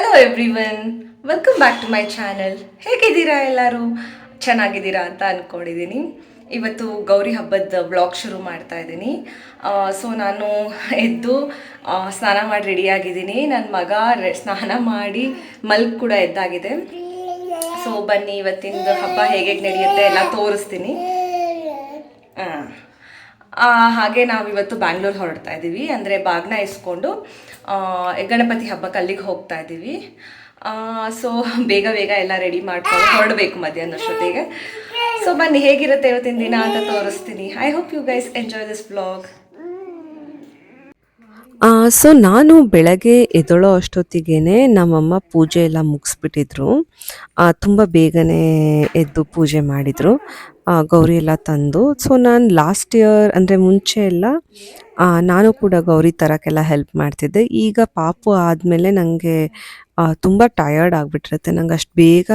Hello everyone welcome back to my channel ಹೇಗಿದ್ದೀರಾ ಎಲ್ಲರೂ? ಚೆನ್ನಾಗಿದ್ದೀರಾ ಅಂತ ಅಂದ್ಕೊಂಡಿದ್ದೀನಿ ಇವತ್ತು ಗೌರಿ ಹಬ್ಬದ ಬ್ಲಾಗ್ ಶುರು ಮಾಡ್ತಾ ಇದ್ದೀನಿ. ಸೊ ನಾನು ಎದ್ದು ಸ್ನಾನ ಮಾಡಿ ರೆಡಿಯಾಗಿದ್ದೀನಿ ನನ್ನ ಮಗ ಸ್ನಾನ ಮಾಡಿ ಮಲ್ಕ್ ಕೂಡ ಎದ್ದಾಗಿದೆ. ಸೊ ಬನ್ನಿ ಇವತ್ತಿನ ಹಬ್ಬ ಹೇಗೆ ನಡೆಯುತ್ತೆ ಎಲ್ಲ ತೋರಿಸ್ತೀನಿ. ಆ. ಹಾಗೆ ನಾವು ಇವತ್ತು ಬ್ಯಾಂಗ್ಳೂರ್ ಹೊರಡ್ತಾ ಇದ್ದೀವಿ ಅಂದರೆ ಬಾಗ್ನ ಇಸ್ಕೊಂಡು ಗಣಪತಿ ಹಬ್ಬಕ್ಕೆ ಅಲ್ಲಿಗೆ ಹೋಗ್ತಾ ಇದ್ದೀವಿ ಸೊ ಬೇಗ ಬೇಗ ಎಲ್ಲ ರೆಡಿ ಮಾಡ್ಕೊಂಡು ಹೊರಡಬೇಕು ಮಧ್ಯಾಹ್ನಷ್ಟೊತ್ತಿಗೆ ಸೊ ಬನ್ನಿ, ಹೇಗಿರುತ್ತೆ ಇವತ್ತಿನ ದಿನ ಅಂತ ತೋರಿಸ್ತೀನಿ. I hope you guys enjoy this blog so ನಾನು ಬೆಳಗ್ಗೆ ಎದೊಳೋ ಅಷ್ಟೊತ್ತಿಗೇನೆ ನಮ್ಮಮ್ಮ ಪೂಜೆ ಎಲ್ಲ ಮುಗಿಸ್ಬಿಟ್ಟಿದ್ರು. ತುಂಬ ಬೇಗನೆ ಎದ್ದು ಪೂಜೆ ಮಾಡಿದರು. ಗೌರಿ ಎಲ್ಲ ತಂದು. ಸೊ ನಾನು ಲಾಸ್ಟ್ ಇಯರ್ ಅಂದರೆ ಮುಂಚೆ ಎಲ್ಲ ನಾನು ಕೂಡ ಗೌರಿ ತರಕ್ಕೆಲ್ಲ ಹೆಲ್ಪ್ ಮಾಡ್ತಿದ್ದೆ. ಈಗ ಪಾಪು ಆದಮೇಲೆ ನನಗೆ ತುಂಬ ಟಯರ್ಡ್ ಆಗಿಬಿಟ್ಟಿರುತ್ತೆ. ನಂಗೆ ಅಷ್ಟು ಬೇಗ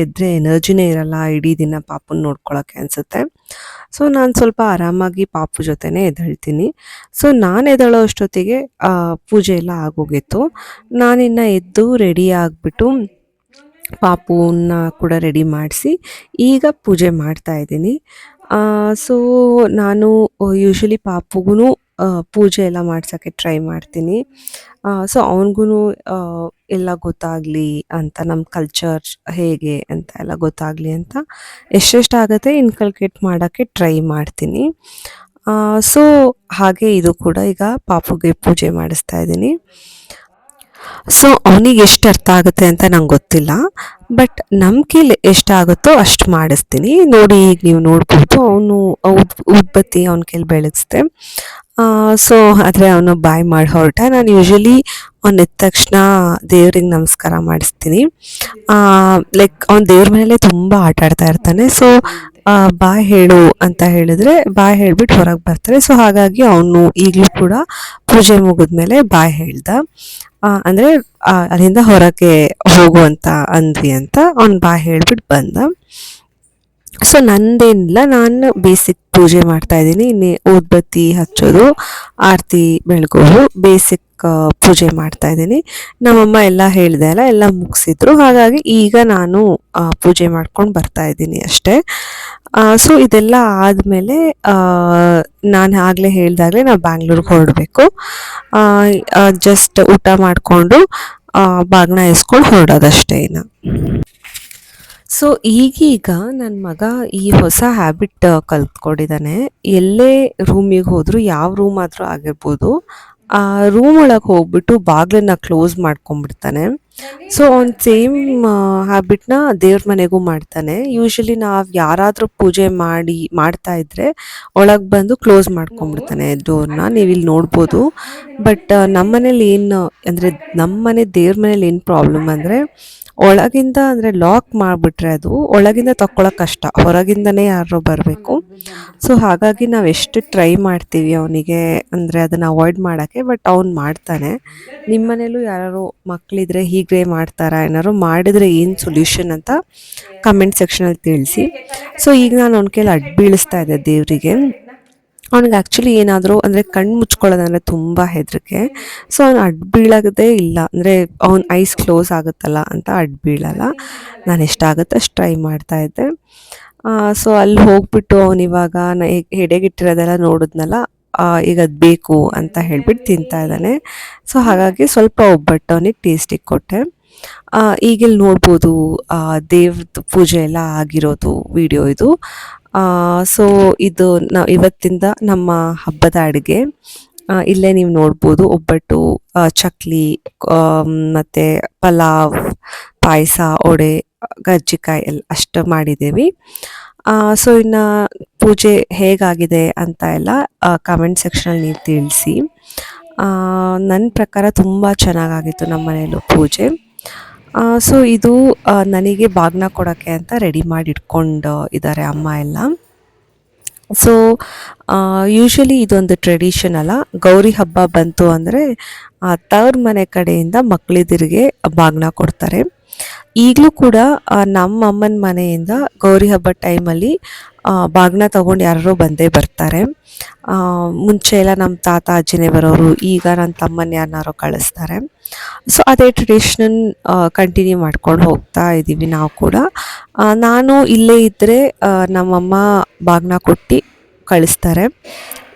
ಎದ್ರೆ ಎನರ್ಜಿನೇ ಇರಲ್ಲ ಇಡೀ ದಿನ ಪಾಪುನ ನೋಡ್ಕೊಳಕ್ಕೆ ಅನಿಸುತ್ತೆ. ಸೊ ನಾನು ಸ್ವಲ್ಪ ಆರಾಮಾಗಿ ಪಾಪು ಜೊತೆನೇ ಎದ್ದೇಳ್ತೀನಿ. ಸೊ ನಾನು ಎದ್ದೇಳೋ ಅಷ್ಟೊತ್ತಿಗೆ ಪೂಜೆ ಎಲ್ಲ ಆಗೋಗಿತ್ತು. ನಾನಿನ್ನು ಎದ್ದು ರೆಡಿ ಆಗಿಬಿಟ್ಟು ಪಾಪುನ ಕೂಡ ರೆಡಿ ಮಾಡಿಸಿ ಈಗ ಪೂಜೆ ಮಾಡ್ತಾ ಇದ್ದೀನಿ. ಸೊ ನಾನು ಯೂಶ್ವಲಿ ಪಾಪುಗೂ ಪೂಜೆ ಎಲ್ಲ ಮಾಡ್ಸೋಕ್ಕೆ ಟ್ರೈ ಮಾಡ್ತೀನಿ. ಸೊ ಅವನಿಗೂ ಎಲ್ಲ ಗೊತ್ತಾಗಲಿ ಅಂತ ನಮ್ಮ ಕಲ್ಚರ್ ಹೇಗೆ ಅಂತ ಎಲ್ಲ ಗೊತ್ತಾಗಲಿ ಅಂತ ಎಷ್ಟೆಷ್ಟಾಗುತ್ತೆ ಇನ್ಕಲ್ಕೇಟ್ ಮಾಡೋಕ್ಕೆ ಟ್ರೈ ಮಾಡ್ತೀನಿ. ಸೊ ಹಾಗೆ ಇದು ಕೂಡ ಈಗ ಪಾಪುಗೆ ಪೂಜೆ ಮಾಡಿಸ್ತಾ ಇದ್ದೀನಿ. ಸೊ ಅವನಿಗೆ ಎಷ್ಟು ಅರ್ಥ ಆಗುತ್ತೆ ಅಂತ ನಂಗೆ ಗೊತ್ತಿಲ್ಲ. ಬಟ್ ನಮ್ಮ ಕೈಲಿ ಎಷ್ಟಾಗುತ್ತೋ ಅಷ್ಟು ಮಾಡಿಸ್ತೀನಿ. ನೋಡಿ, ಈಗ ನೀವು ನೋಡ್ಬೋದು ಅವನು ಉದ್ಬತ್ತಿ ಅವನ ಕೈಲಿ ಬೆಳಗಿಸ್ದೆ. ಸೊ ಆದರೆ ಅವನು ಬಾಯ್ ಮಾಡಿ ಹೊರಟ. ನಾನು ಯೂಶಲಿ ಅವ್ನು ಎದ್ದ ತಕ್ಷಣ ದೇವ್ರಿಗೆ ನಮಸ್ಕಾರ ಮಾಡಿಸ್ತೀನಿ. ಲೈಕ್ ಅವ್ನು ದೇವ್ರ ಮೇಲೆ ತುಂಬ ಆಟ ಆಡ್ತಾ ಇರ್ತಾನೆ. ಸೊ ಬಾಯ್ ಹೇಳು ಅಂತ ಹೇಳಿದ್ರೆ ಬಾಯ್ ಹೇಳ್ಬಿಟ್ಟು ಹೊರಗೆ ಬರ್ತಾರೆ. ಸೊ ಹಾಗಾಗಿ ಅವನು ಈಗಲೂ ಕೂಡ ಪೂಜೆ ಮುಗಿದ್ಮೇಲೆ ಬಾಯ್ ಹೇಳ್ದ. ಅಂದ್ರೆ ಅಲ್ಲಿಂದ ಹೊರಗೆ ಹೋಗುವಂತ ಅಂದ್ವಿ ಅಂತ ಅವ್ನು ಬಾ ಹೇಳ್ಬಿಟ್ಟು ಬಂದ. ಸೊ ನಂದೇನಿಲ್ಲ. ನಾನು ಬೇಸಿಕ್ ಪೂಜೆ ಮಾಡ್ತಾ ಇದ್ದೀನಿ. ಇನ್ನೇ ಊದ್ಬತ್ತಿ ಹಚ್ಚೋದು, ಆರತಿ ಬೆಳಗೋದು ಬೇಸಿಕ್ ಪೂಜೆ ಮಾಡ್ತಾ ಇದ್ದೀನಿ. ನಮ್ಮಮ್ಮ ಎಲ್ಲ ಹೇಳಿದೆ ಅಲ್ಲ, ಎಲ್ಲ ಮುಗಿಸಿದ್ರು. ಹಾಗಾಗಿ ಈಗ ನಾನು ಪೂಜೆ ಮಾಡ್ಕೊಂಡು ಬರ್ತಾ ಇದ್ದೀನಿ ಅಷ್ಟೇ. ಸೊ ಇದೆಲ್ಲ ಆದಮೇಲೆ ನಾನು ಆಗಲೇ ಹೇಳಿದಾಗಲೇ ನಾವು ಬ್ಯಾಂಗ್ಳೂರ್ಗೆ ಹೊರಡಬೇಕು. ಜಸ್ಟ್ ಊಟ ಮಾಡಿಕೊಂಡು ಬಾಗ್ನ ಎಸ್ಕೊಂಡು ಹೊರಡೋದಷ್ಟೇ ಇನ್ನು. ಸೊ ಈಗೀಗ ನನ್ನ ಮಗ ಈ ಹೊಸ ಹ್ಯಾಬಿಟ್ ಕಲ್ತ್ಕೊಂಡಿದ್ದಾನೆ ಎಲ್ಲೇ ರೂಮಿಗೆ ಹೋದರೂ ಯಾವ ರೂಮ್ ಆದರೂ ಆಗಿರ್ಬೋದು. ಆ ರೂಮ್ ಒಳಗೆ ಹೋಗ್ಬಿಟ್ಟು ಬಾಗಿಲನ್ನ ಕ್ಲೋಸ್ ಮಾಡ್ಕೊಂಡ್ಬಿಡ್ತಾನೆ. ಸೊ ಅವ್ನು ಸೇಮ್ ಹ್ಯಾಬಿಟ್ನ ದೇವ್ರ ಮನೆಗೂ ಮಾಡ್ತಾನೆ. ಯೂಶಲಿ ನಾವು ಯಾರಾದರೂ ಪೂಜೆ ಮಾಡಿ, ಮಾಡ್ತಾ ಇದ್ರೆ ಒಳಗೆ ಬಂದು ಕ್ಲೋಸ್ ಮಾಡ್ಕೊಂಡ್ಬಿಡ್ತಾನೆ ಡೋರ್ನ ನೀವು ಇಲ್ಲಿ ನೋಡ್ಬೋದು. ಬಟ್ ನಮ್ಮ ಮನೇಲಿ ಏನು, ಅಂದರೆ ನಮ್ಮ ಮನೆ ದೇವ್ರ ಮನೇಲಿ ಏನು ಪ್ರಾಬ್ಲಮ್ ಅಂದರೆ ಒಳಗಿಂದ ಅಂದರೆ ಲಾಕ್ ಮಾಡಿಬಿಟ್ರೆ ಅದು ಒಳಗಿಂದ ತಕ್ಕೊಳ್ಳೋ ಕಷ್ಟ. ಹೊರಗಿಂದನೇ ಯಾರೋ ಬರಬೇಕು. ಸೊ ಹಾಗಾಗಿ ನಾವು ಎಷ್ಟು ಟ್ರೈ ಮಾಡ್ತೀವಿ ಅವನಿಗೆ ಅಂದರೆ ಅದನ್ನು ಅವಾಯ್ಡ್ ಮಾಡೋಕ್ಕೆ ಬಟ್ ಅವ್ನು ಮಾಡ್ತಾನೆ. ನಿಮ್ಮ ಮನೇಲೂ ಯಾರು ಮಕ್ಕಳಿದ್ರೆ ಹೀಗೆ ಮಾಡ್ತಾರಾ? ಏನಾದ್ರು ಮಾಡಿದರೆ ಏನು ಸೊಲ್ಯೂಷನ್ ಅಂತ ಕಮೆಂಟ್ ಸೆಕ್ಷನಲ್ಲಿ ತಿಳಿಸಿ. ಸೊ ಈಗ ನಾನು ಅವ್ನ ಕೈಲಿ ಅಡ್ಡು ಬೀಳಿಸ್ತಾ ಇದ್ದೆ ದೇವರಿಗೆ. ಅವ್ನಿಗೆ ಆ್ಯಕ್ಚುಲಿ ಏನಾದರೂ ಅಂದರೆ ಕಣ್ಣು ಮುಚ್ಕೊಳ್ಳೋದಂದ್ರೆ ತುಂಬ ಹೆದರಿಕೆ. ಸೊ ಅವ್ನು ಅಡ್ ಬೀಳೋದೇ ಇಲ್ಲ. ಅಂದರೆ ಅವ್ನ ಐಸ್ ಕ್ಲೋಸ್ ಆಗುತ್ತಲ್ಲ ಅಂತ ಅಡ್ ಬೀಳಲ್ಲ. ನಾನು ಎಷ್ಟಾಗುತ್ತೆ ಅಷ್ಟು ಟ್ರೈ ಮಾಡ್ತಾ ಇದ್ದೆ. ಸೊ ಅಲ್ಲಿ ಹೋಗ್ಬಿಟ್ಟು ಅವನಿವಾಗ ನಾ ಹೆಡೆಗಿಟ್ಟಿರೋದೆಲ್ಲ ನೋಡಿದ್ನಲ್ಲ ಈಗ ಅದು ಬೇಕು ಅಂತ ಹೇಳ್ಬಿಟ್ಟು ತಿಂತಾ ಇದ್ದಾನೆ. ಸೊ ಹಾಗಾಗಿ ಸ್ವಲ್ಪ ಒಬ್ಬಟ್ಟು ಅವನಿಗೆ ಟೇಸ್ಟಿಗೆ ಕೊಟ್ಟೆ. ಈಗಿಲ್ಲಿ ನೋಡ್ಬೋದು ದೇವ್ರದ ದೇವ್ರದ್ದು ಪೂಜೆ ಎಲ್ಲ ಆಗಿರೋದು ವಿಡಿಯೋ ಇದು. ಸೊ ಇದು ನಾವು ಇವತ್ತಿಂದ ನಮ್ಮ ಹಬ್ಬದ ಅಡುಗೆ. ಇಲ್ಲೇ ನೀವು ನೋಡ್ಬೋದು ಒಬ್ಬಟ್ಟು ಚಕ್ಲಿ ಮತ್ತೆ ಪಲಾವ್, ಪಾಯಸ ಒಡೆ ಗಜ್ಜಿಕಾಯಿ ಎಲ್ಲ ಅಷ್ಟು ಮಾಡಿದ್ದೀವಿ. ಸೊ ಇನ್ನು ಪೂಜೆ ಹೇಗಾಗಿದೆ ಅಂತ ಎಲ್ಲ ಕಮೆಂಟ್ ಸೆಕ್ಷನಲ್ಲಿ ನೀವು ತಿಳಿಸಿ. ನನ್ನ ಪ್ರಕಾರ ತುಂಬ ಚೆನ್ನಾಗಾಗಿತ್ತು ನಮ್ಮ ಮನೆಯಲ್ಲೂ ಪೂಜೆ. ಸೊ ಇದು ನನಗೆ ಬಾಗ್ನ ಕೊಡೋಕ್ಕೆ ಅಂತ ರೆಡಿ ಮಾಡಿ ಇಟ್ಕೊಂಡು ಇದ್ದಾರೆ ಅಮ್ಮ ಎಲ್ಲ. ಸೊ ಯೂಶಲಿ ಇದೊಂದು ಟ್ರೆಡಿಷನ್ ಅಲ್ಲ. ಗೌರಿ ಹಬ್ಬ ಬಂತು ಅಂದರೆ ತವ್ರ ಮನೆ ಕಡೆಯಿಂದ ಮಕ್ಕಳಿದಿರಿಗೆ ಬಾಗ್ನ ಕೊಡ್ತಾರೆ. ಈಗಲೂ ಕೂಡ ನಮ್ಮ ಅಮ್ಮನ ಮನೆಯಿಂದ ಗೌರಿ ಹಬ್ಬದ ಟೈಮಲ್ಲಿ ಬಾಗ್ನ ತಗೊಂಡು ಯಾರೋ ಬಂದೇ ಬರ್ತಾರೆ. ಮುಂಚೆ ಎಲ್ಲ ನಮ್ಮ ತಾತ, ಅಜ್ಜಿನೇ ಬರೋರು, ಈಗ ನನ್ನ ತಮ್ಮನ ಯಾರನ್ನಾರೋ ಕಳಿಸ್ತಾರೆ. ಸೊ ಅದೇ ಟ್ರೆಡಿಷನ್ ಕಂಟಿನ್ಯೂ ಮಾಡ್ಕೊಂಡು ಹೋಗ್ತಾ ಇದ್ದೀವಿ ನಾವು ಕೂಡ. ನಾನು ಇಲ್ಲೇ ಇದ್ದರೆ ನಮ್ಮಮ್ಮ ಬಾಗ್ನ ಕೊಟ್ಟು ಕಳಿಸ್ತಾರೆ.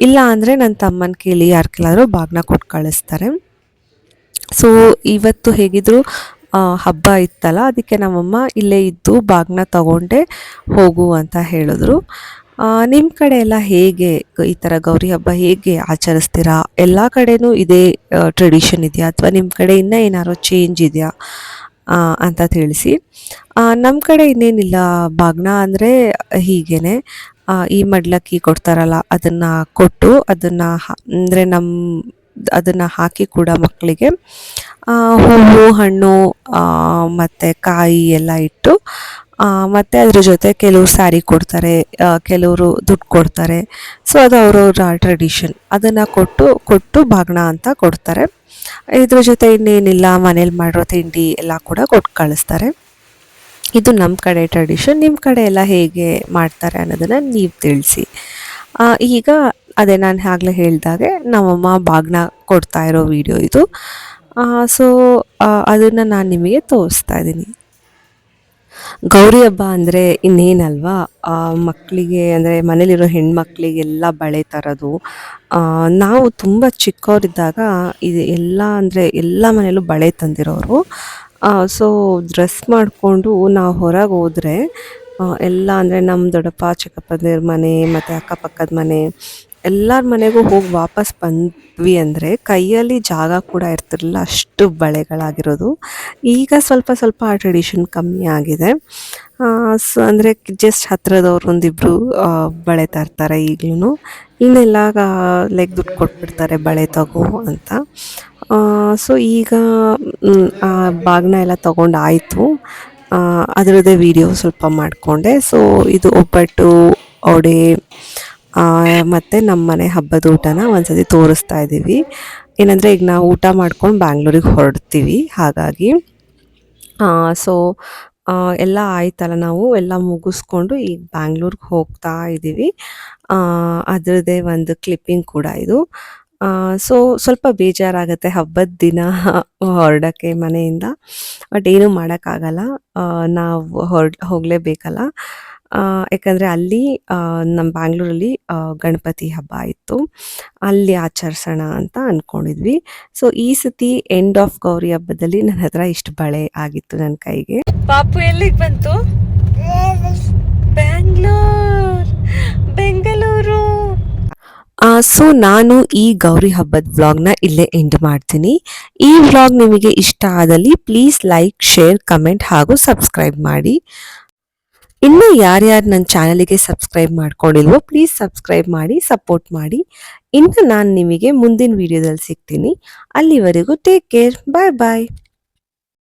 ಇಲ್ಲ ಅಂದರೆ ನನ್ನ ತಮ್ಮನ ಕೇಳಿ ಯಾರ ಕೇಳಾದರೂ ಬಾಗ್ನ ಕೊಟ್ಟು ಕಳಿಸ್ತಾರೆ. ಸೊ ಇವತ್ತು ಹೇಗಿದ್ರು ಹಬ್ಬ ಇತ್ತಲ್ಲ, ಅದಕ್ಕೆ ನಮ್ಮಮ್ಮ ಇಲ್ಲೇ ಇದ್ದು ಬಾಗ್ನ ತಗೊಂಡೆ ಹೋಗು ಅಂತ ಹೇಳಿದ್ರು ನಿಮ್ಮ ಕಡೆ ಎಲ್ಲ ಹೇಗೆ? ಈ ಥರ ಗೌರಿ ಹಬ್ಬ ಹೇಗೆ ಆಚರಿಸ್ತೀರಾ? ಎಲ್ಲ ಕಡೆನೂ ಇದೇ ಟ್ರೆಡಿಷನ್ ಇದೆಯಾ? ಅಥವಾ ನಿಮ್ಮ ಕಡೆ ಇನ್ನೂ ಏನಾದ್ರು ಚೇಂಜ್ ಇದೆಯಾ? ಅಂತ ತಿಳಿಸಿ. ನಮ್ಮ ಕಡೆ ಇನ್ನೇನಿಲ್ಲ. ಬಾಗ್ನ ಅಂದರೆ ಹೀಗೇನೆ. ಈ ಮಡ್ಲಕ್ಕಿ ಕೊಡ್ತಾರಲ್ಲ, ಅದನ್ನು ಕೊಟ್ಟು ಅದನ್ನು ಅಂದರೆ ನಮ್ಮ ಅದನ್ನು ಹಾಕಿ ಕೂಡ ಮಕ್ಕಳಿಗೆ ಹೂವು, ಹಣ್ಣು ಮತ್ತು ಕಾಯಿ ಎಲ್ಲ ಇಟ್ಟು ಮತ್ತು ಮತ್ತೆ ಅದ್ರ ಜೊತೆ ಕೆಲವರು ಸ್ಯಾರಿ ಕೊಡ್ತಾರೆ ಕೆಲವರು ದುಡ್ಡು ಕೊಡ್ತಾರೆ. ಸೊ ಅದು ಅವರವ್ರ ಟ್ರೆಡಿಷನ್ ಅದನ್ನು ಕೊಟ್ಟು ಕೊಟ್ಟು ಬಾಗ್ನ ಅಂತ ಕೊಡ್ತಾರೆ. ಇದ್ರ ಜೊತೆ ಇನ್ನೇನಿಲ್ಲ, ಮನೇಲಿ ಮಾಡಿರೋ ತಿಂಡಿ ಎಲ್ಲ ಕೂಡ ಕೊಟ್ಟು ಕಳಿಸ್ತಾರೆ. ಇದು ನಮ್ಮ ಕಡೆ ಟ್ರೆಡಿಷನ್ ನಿಮ್ಮ ಕಡೆ ಎಲ್ಲ ಹೇಗೆ ಮಾಡ್ತಾರೆ ಅನ್ನೋದನ್ನು ನೀವು ತಿಳಿಸಿ. ಈಗ ಅದೇ ನಾನು ಆಗಲೇ ಹೇಳಿದಾಗೆ ನಮ್ಮಮ್ಮ ಬಾಗ್ನ ಕೊಡ್ತಾ ಇರೋ ವಿಡಿಯೋ ಇದು. ಸೊ ಅದನ್ನು ನಾನು ನಿಮಗೆ ತೋರಿಸ್ತಾ ಇದ್ದೀನಿ. ಗೌರಿ ಹಬ್ಬ ಅಂದರೆ ಇನ್ನೇನಲ್ವಾ? ಮಕ್ಕಳಿಗೆ ಅಂದರೆ ಮನೇಲಿರೋ ಹೆಣ್ಮಕ್ಳಿಗೆಲ್ಲ ಬಳೆ ತರೋದು ನಾವು ತುಂಬ ಚಿಕ್ಕವರಿದ್ದಾಗ ಇದು ಎಲ್ಲ ಅಂದರೆ ಎಲ್ಲ ಮನೆಯಲ್ಲೂ ಬಳೆ ತಂದಿರೋರು. ಸೊ ಡ್ರೆಸ್ ಮಾಡಿಕೊಂಡು ನಾವು ಹೊರಗೆ ಹೋದರೆ ಎಲ್ಲ ಅಂದರೆ ನಮ್ಮ ದೊಡ್ಡಪ್ಪ ಚಿಕ್ಕಪ್ಪದ ಮನೆ, ಮತ್ತು ಅಕ್ಕಪಕ್ಕದ ಮನೆ ಎಲ್ಲರ ಮನೆಗೂ ಹೋಗಿ ವಾಪಸ್ ಬಂದ್ವಿ ಅಂದರೆ ಕೈಯಲ್ಲಿ ಜಾಗ ಕೂಡ ಇರ್ತಿರಲಿಲ್ಲ ಅಷ್ಟು ಬಳೆಗಳಾಗಿರೋದು. ಈಗ ಸ್ವಲ್ಪ ಸ್ವಲ್ಪ ಆ ಟ್ರೆಡಿಷನ್ ಕಮ್ಮಿ ಆಗಿದೆ. ಸೊ ಅಂದರೆ ಜಸ್ಟ್ ಹತ್ತಿರದವ್ರು ಒಂದಿಬ್ಬರು ಬಳೆ ತರ್ತಾರೆ ಈಗಲೂ ಇನ್ನೆಲ್ಲ ಲೈಕ್ ದುಡ್ಡು ಕೊಟ್ಬಿಡ್ತಾರೆ ಬಳೆ ತಗೋ ಅಂತ. ಸೊ ಈಗ ಆ ಬಾಗ್ನ ಎಲ್ಲ ತೊಗೊಂಡು ಆಯಿತು. ಅದರದ್ದೇ ವಿಡಿಯೋ ಸ್ವಲ್ಪ ಮಾಡಿಕೊಂಡೆ. ಸೊ ಇದು ಒಬ್ಬಟ್ಟು ಆ, ಮತ್ತೆ ನಮ್ಮ ಮನೆ ಹಬ್ಬದ ಊಟನ ಒಂದ್ಸತಿ ತೋರಿಸ್ತಾ ಇದ್ದೀವಿ ಏನಂದರೆ ಈಗ ನಾವು ಊಟ ಮಾಡ್ಕೊಂಡು ಬ್ಯಾಂಗ್ಳೂರಿಗೆ ಹೊರಡ್ತೀವಿ. ಹಾಗಾಗಿ ಸೊ ಎಲ್ಲ ಆಯ್ತಲ್ಲ ನಾವು? ಎಲ್ಲ ಮುಗಿಸ್ಕೊಂಡು ಈಗ ಬ್ಯಾಂಗ್ಳೂರಿಗೆ ಹೋಗ್ತಾ ಇದ್ದೀವಿ ಅದರದ್ದೇ ಒಂದು ಕ್ಲಿಪ್ಪಿಂಗ್ ಕೂಡ ಇದು. ಸೊ ಸ್ವಲ್ಪ ಬೇಜಾರಾಗುತ್ತೆ ಹಬ್ಬದ ದಿನ ಹೊರಡೋಕ್ಕೆ ಮನೆಯಿಂದ. ಬಟ್ ಏನೂ ಮಾಡೋಕ್ಕಾಗಲ್ಲ. ನಾವು ಹೊರ ಹೋಗಲೇಬೇಕಲ್ಲ. ಯಾಕಂದರೆ ಅಲ್ಲಿ ನಮ್ಮ ಬ್ಯಾಂಗ್ಳೂರಲ್ಲಿ ಗಣಪತಿ ಹಬ್ಬ ಇತ್ತು. ಅಲ್ಲಿ ಆಚರಿಸೋಣ ಅಂತ ಅಂದ್ಕೊಂಡಿದ್ವಿ ಸೊ ಈ ಸತಿ ಎಂಡ್ ಆಫ್ ಗೌರಿ ಹಬ್ಬದಲ್ಲಿ ನನ್ನ ಹತ್ರ ಇಷ್ಟು ಬಳೆ ಆಗಿತ್ತು ನನ್ನ ಕೈಗೆ. ಪಾಪು ಎಲ್ಲಿಗೆ ಬಂತು? ಬ್ಯಾಂಗ್ಳೂರ್ ಬೆಂಗಳೂರು. ಸೊ ನಾನು ಈ ಗೌರಿ ಹಬ್ಬದ ವ್ಲಾಗ್ನ ಇಲ್ಲೇ ಎಂಡ್ ಮಾಡ್ತೀನಿ. ಈ ವ್ಲಾಗ್ ನಿಮಗೆ ಇಷ್ಟ ಆದಲ್ಲಿ ಪ್ಲೀಸ್ ಲೈಕ್ ಶೇರ್ ಕಮೆಂಟ್ ಹಾಗೂ ಸಬ್ಸ್ಕ್ರೈಬ್ ಮಾಡಿ. ಇನ್ನು ಯಾರ್ಯಾರು ನನ್ನ ಚಾನಲಿಗೆ ಸಬ್ಸ್ಕ್ರೈಬ್ ಮಾಡ್ಕೊಂಡಿಲ್ವೋ ಪ್ಲೀಸ್ ಸಬ್ಸ್ಕ್ರೈಬ್ ಮಾಡಿ ಸಪೋರ್ಟ್ ಮಾಡಿ. ಇನ್ನು ನಾನು ನಿಮಗೆ ಮುಂದಿನ ವಿಡಿಯೋದಲ್ಲಿ ಸಿಗ್ತೀನಿ. ಅಲ್ಲಿವರೆಗೂ ಟೇಕ್ ಕೇರ್ ಬಾಯ್ ಬಾಯ್